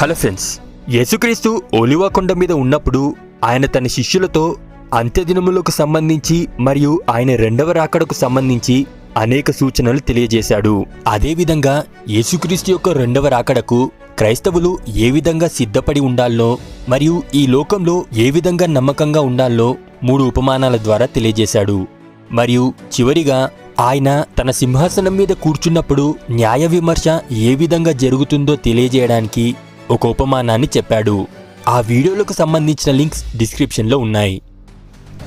Hello friends యేసుక్రీస్తు ఒలివ కొండ మీద ఉన్నప్పుడు ఆయన తన శిష్యులతో అంత్యదినములకు సంబంధించి మరియు ఆయన రెండవ రాకడకు సంబంధించి అనేక సూచనలు తెలియజేశాడు. అదేవిధంగా యేసుక్రీస్తు యొక్క రెండవ రాకడకు క్రైస్తవులు ఏ విధంగా సిద్ధపడి ఉండాలో మరియు ఈ లోకంలో ఏ విధంగా నమ్మకంగా ఉండాలో మూడు ఉపమానాల ద్వారా తెలియజేశాడు. మరియు చివరిగా ఆయన తన సింహాసనం మీద కూర్చున్నప్పుడు న్యాయ విమర్శ ఏ విధంగా జరుగుతుందో తెలియజేయడానికి ఒక ఉపమానాన్ని చెప్పాడు. ఆ వీడియోలకు సంబంధించిన లింక్స్ డిస్క్రిప్షన్లో ఉన్నాయి.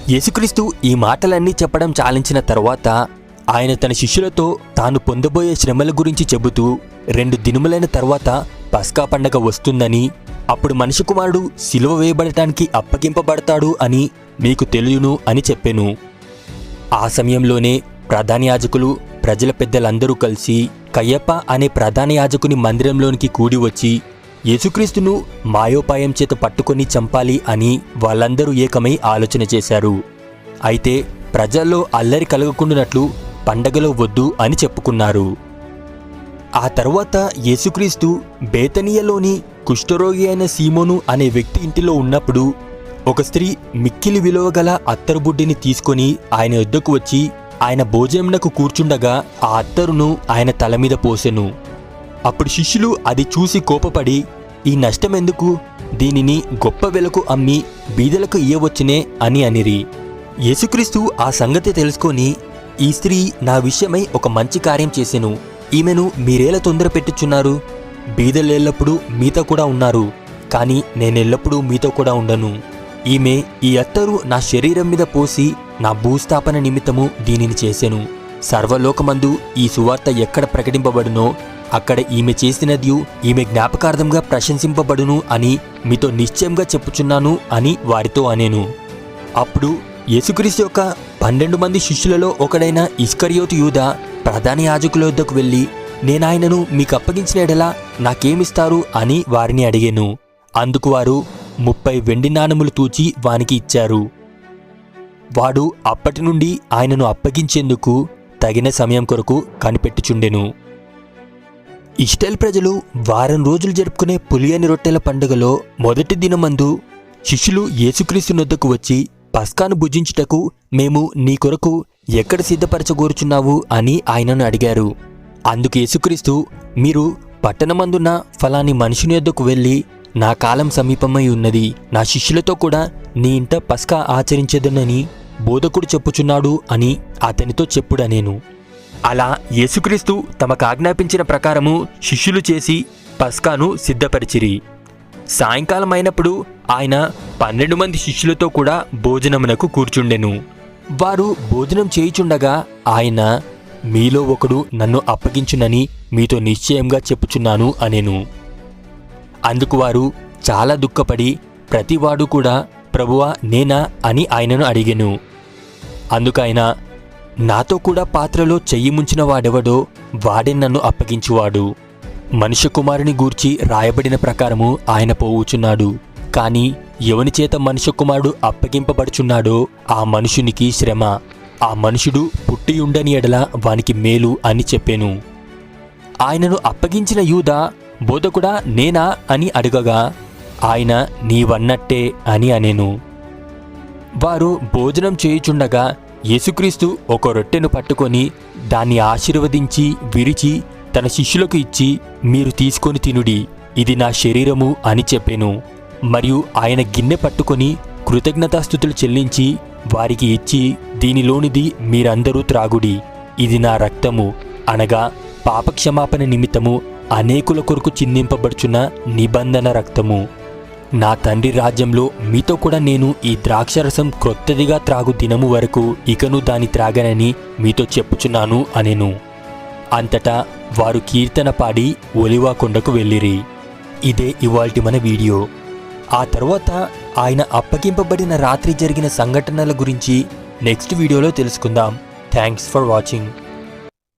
యేసుక్రీస్తు ఈ మాటలన్నీ చెప్పడం చాలించిన తర్వాత ఆయన తన శిష్యులతో తాను పొందబోయే శ్రమల గురించి చెబుతూ రెండు దినములైన తర్వాత పస్కా పండగ వస్తుందని అప్పుడు మనిషి కుమారుడు సిలువ వేయబడటానికి అప్పగింపబడతాడు అని మీకు తెలియను అని చెప్పాను. ఆ సమయంలోనే ప్రధాన యాజకులు ప్రజల పెద్దలందరూ కలిసి కయ్యప్ప అనే ప్రధాన యాజకుని మందిరంలోనికి కూడి వచ్చి యేసుక్రీస్తును మాయోపాయం చేత పట్టుకొని చంపాలి అని వాళ్ళందరూ ఏకమై ఆలోచన చేశారు. అయితే ప్రజల్లో అల్లరి కలగకుండానట్లు పండగలో వద్దు అని చెప్పుకున్నారు. ఆ తర్వాత యేసుక్రీస్తు బేతనీయలోని కుష్ఠరోగి అయిన సీమోను అనే వ్యక్తి ఇంటిలో ఉన్నప్పుడు ఒక స్త్రీ మిక్కిలి విలువగల అత్తరుబుడ్డిని తీసుకొని ఆయన వద్దకు వచ్చి ఆయన భోజనమునకు కూర్చుండగా ఆ అత్తరును ఆయన తల మీద పోసెను. అప్పుడు శిష్యులు అది చూసి కోపపడి ఈ నష్టమెందుకు? దీనిని గొప్ప వెలకు అమ్మి బీదలకు ఇయ్యవచ్చునే అని అనిరి. యేసుక్రీస్తు ఆ సంగతి తెలుసుకొని ఈ స్త్రీ నా విషయమై ఒక మంచి కార్యం చేసెను. ఈమెను మీరేలా తొందర పెట్టుచున్నారు? బీదలెల్లప్పుడూ మీతో కూడా ఉన్నారు కానీ నేనెల్లప్పుడూ మీతో కూడా ఉండను. ఈమె ఈ అత్తరు నా శరీరం మీద పోసి నా భూస్థాపన నిమిత్తము దీనిని చేశాను సర్వలోకమందు ఈ సువార్త ఎక్కడ ప్రకటింపబడునో అక్కడ ఈమె చేసినది ఈమె జ్ఞాపకార్థంగా ప్రశంసింపబడును అని మీతో నిశ్చయంగా చెప్పుచున్నాను అని వారితో అనేను. అప్పుడు యేసుక్రీస్తు యొక్క పన్నెండు మంది శిష్యులలో ఒకడైన ఇస్కరియోతు యూద ప్రధాన యాజకుల వద్దకు వెళ్ళి నేనాయనను మీకు అప్పగించిన ఎడలా నాకేమిస్తారు? అని వారిని అడిగాను. అందుకు వారు ముప్పై వెండి నాణములు తూచి వానికి ఇచ్చారు. వాడు అప్పటి నుండి ఆయనను అప్పగించేందుకు తగిన సమయం కొరకు కనిపెట్టుచుండెను. ఇస్టైల్ ప్రజలు వారం రోజులు జరుపుకునే పులియని రొట్టెల పండుగలో మొదటి దినమందు శిష్యులు యేసుక్రీస్తు నొద్దకు వచ్చి పస్కాను భుజించుటకు మేము నీ కొరకు ఎక్కడ సిద్ధపరచగోరుచున్నావు అని ఆయనను అడిగారు. అందుకు యేసుక్రీస్తు మీరు పట్టణమందున్న ఫలాని మనుషుని యొద్దకు వెళ్ళి నా కాలం సమీపమై ఉన్నది. నా శిష్యులతో కూడా నీ ఇంట పస్కా ఆచరించదనని బోధకుడు చెప్పుచున్నాడు అని అతనితో చెప్పుడనేను. అలా యేసుక్రీస్తు తమకు ఆజ్ఞాపించిన ప్రకారము శిష్యులు చేసి పస్కాను సిద్ధపరిచిరి. సాయంకాలం అయినప్పుడు ఆయన పన్నెండు మంది శిష్యులతో కూడా భోజనమునకు కూర్చుండెను. వారు భోజనం చేయుచుండగా ఆయన మీలో ఒకడు నన్ను అప్పగించునని మీతో నిశ్చయంగా చెప్పుచున్నాను అనేను. అందుకు వారు చాలా దుఃఖపడి ప్రతివాడు కూడా ప్రభువా నేనా అని ఆయనను అడిగెను. అందుకైనా నాతో కూడా పాత్రలో చెయ్యి ముంచిన వాడెవడో వాడే నన్ను అప్పగించువాడు. మనుష్య కుమారుని గూర్చి రాయబడిన ప్రకారము ఆయన పోవుచున్నాడు. కాని ఎవని చేత మనుష్య కుమారుడు అప్పగింపబడుచున్నాడో ఆ మనుషునికి శ్రమ. ఆ మనుషుడు పుట్టి ఉండని ఎడల వానికి మేలు అని చెప్పాను. ఆయనను అప్పగించిన యూద బోధకుడా నేనా అని అడగగా ఆయన నీవన్నట్టే అని అనేను. వారు భోజనం చేయుచుండగా యేసుక్రీస్తు ఒక రొట్టెను పట్టుకొని దాన్ని ఆశీర్వదించి విరిచి తన శిష్యులకు ఇచ్చి మీరు తీసుకొని తినుడి ఇది నా శరీరము అని చెప్పెను. మరియు ఆయన గిన్నె పట్టుకొని కృతజ్ఞతాస్థుతులు చెల్లించి వారికి ఇచ్చి దీనిలోనిది మీరందరూ త్రాగుడి ఇది నా రక్తము. అనగా పాపక్షమాపణ నిమిత్తము అనేకుల కొరకు చిందింపబడుచున్న నిబంధన రక్తము. నా తండ్రి రాజ్యంలో మీతో కూడా నేను ఈ ద్రాక్షరసం క్రొత్తదిగా త్రాగు దినము వరకు ఇకను దాని త్రాగనని మీతో చెప్పుచున్నాను అనెను. అంతటా వారు కీర్తన పాడి ఒలివా కొండకు వెళ్ళిరి. ఇదే ఇవాల్టి మన వీడియో. ఆ తర్వాత ఆయన అప్పగింపబడిన రాత్రి జరిగిన సంఘటనల గురించి నెక్స్ట్ వీడియోలో తెలుసుకుందాం. Thanks for watching.